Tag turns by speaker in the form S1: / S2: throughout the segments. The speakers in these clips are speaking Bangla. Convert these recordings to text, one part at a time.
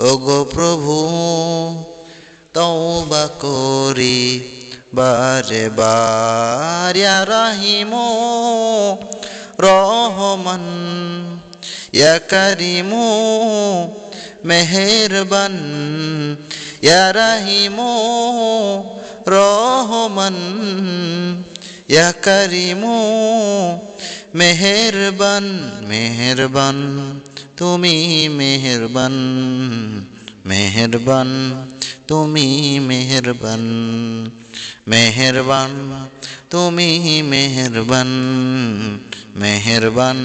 S1: ওগো প্রভু তওবা করি বারে বার ইয়া রাহিমু রহমান ইয়া করিমু মেহেরবান ইয়া রাহিমু রহমান ইয়া করিমু মেহেরবান মেহেরবান তুমি মেহেরবান মেহেরবান, তুমি মেহেরবান মেহেরবান, তুমি মেহেরবান মেহেরবান,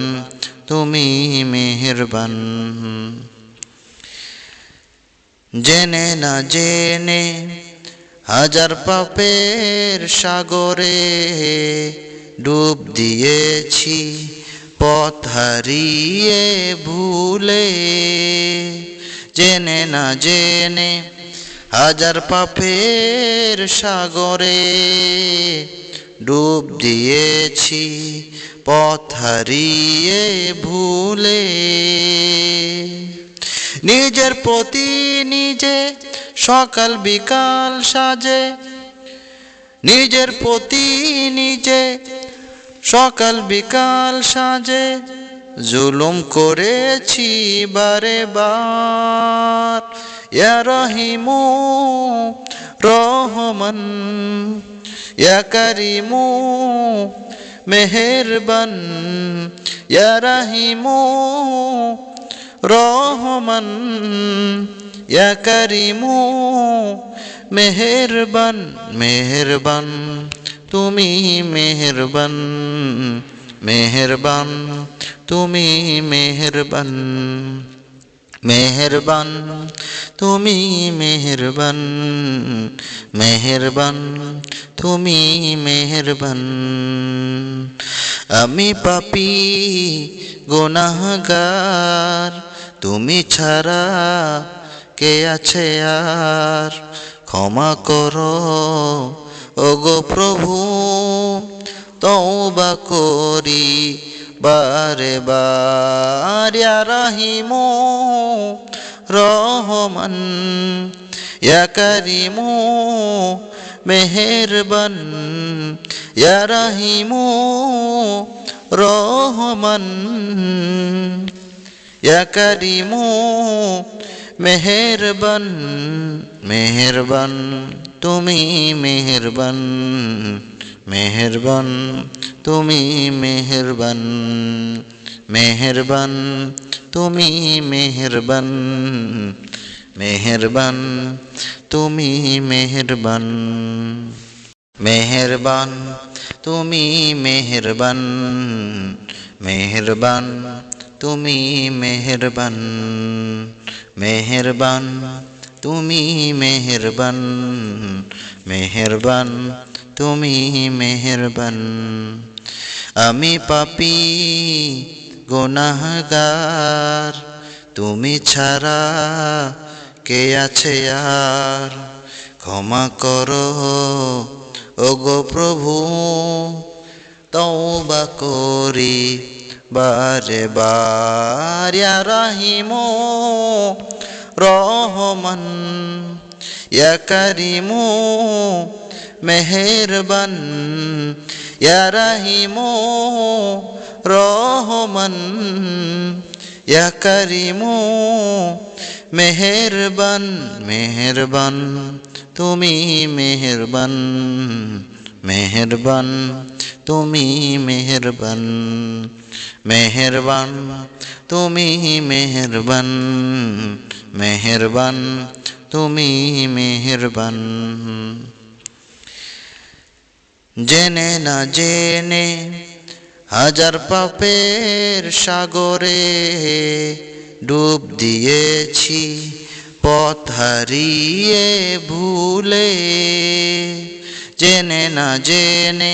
S1: তুমি মেহেরবান। জেনে না জেনে হাজার পাপের সাগরে ডুব দিয়েছি। পথ হারিয়ে ভুলে, জেনে না জেনে হাজার পাপের সাগরে ডুব দিয়েছি, পথ হারিয়ে ভুলে। নিজের প্রতি নিজে সকাল বিকাল সাজে, নিজের প্রতি নিজে সকাল বিকাল সাজে, জুলুম করেছি বারে বার। ইয়া রহিমু, রহমান, ইয়া করিমু, মেহেরবান, ইয়া রহিমু, রহমান, ইয়া করিমু, মেহেরবান মেহেরবান। তুমি মেহেরবান মেহেরবান, তুমি মেহেরবান মেহেরবান, তুমি মেহেরবান মেহেরবান, তুমি মেহেরবান। আমি পাপি, গুনাহগার, তুমি ছাড়া কে আছে আর? ক্ষমা করো ওগো প্রভু, তওবা করি বারে বার। ইয়া রাহিমু, রহমান। ইয়া করিমু, মেহেরবান। ইয়া রাহিমু, রহমান। ইয়া করিমু মেহেরবান মেহেরবান তুমি মেহেরবান মেহেরবান তুমি মেহেরবান মেহেরবান তুমি মেহেরবান মেহেরবান তুমি মেহেরবান মেহেরবান তুমি মেহেরবান মেহেরবান তুমি মেহেরবান মেহেরবান, তুমি মেহেরবান মেহেরবান, তুমি মেহেরবান। আমি পাপি, গুনাহগার, তুমি ছাড়া কে আছে আর? ক্ষমা করো, ওগো প্রভু, তওবা করি। बारे बार या रहीमो रहमन या करीमो मेहरबन या रहीमो रहमन या करीमो मेहरबन मेहरबन তুমি मेहरबन मेहरबन তুমি मेहरबन মেহেরবান, তুমি মেহেরবান মেহেরবান, তুমি মেহেরবান। জেনে না জেনে হাজার পাপের সাগরে ডুব দিয়েছি, পথ হারিয়ে ভুলে। জেনে না জেনে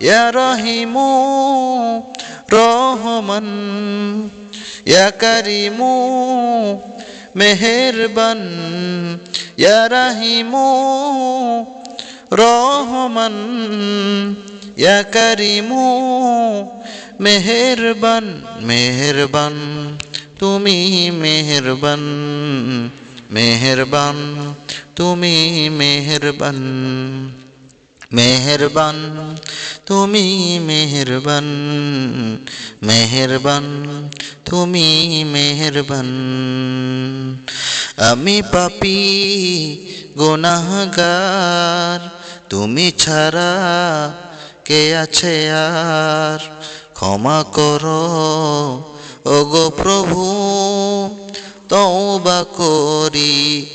S1: ইয়া রহিমু রহমান ইয়া করিমু মেহেরবান ইয়া রহিমু রহমান ইয়া করিমু মেহেরবান মেহেরবান তুমি মেহেরবান মেহেরবান তুমি মেহেরবান মেহেরবান তুমি মেহেরবান মেহেরবান, তুমি মেহেরবান। আমি পাপি, গুনাহগার, তুমি ছাড়া কে আছে আর? ক্ষমা করো, ওগো প্রভু, তওবা করি।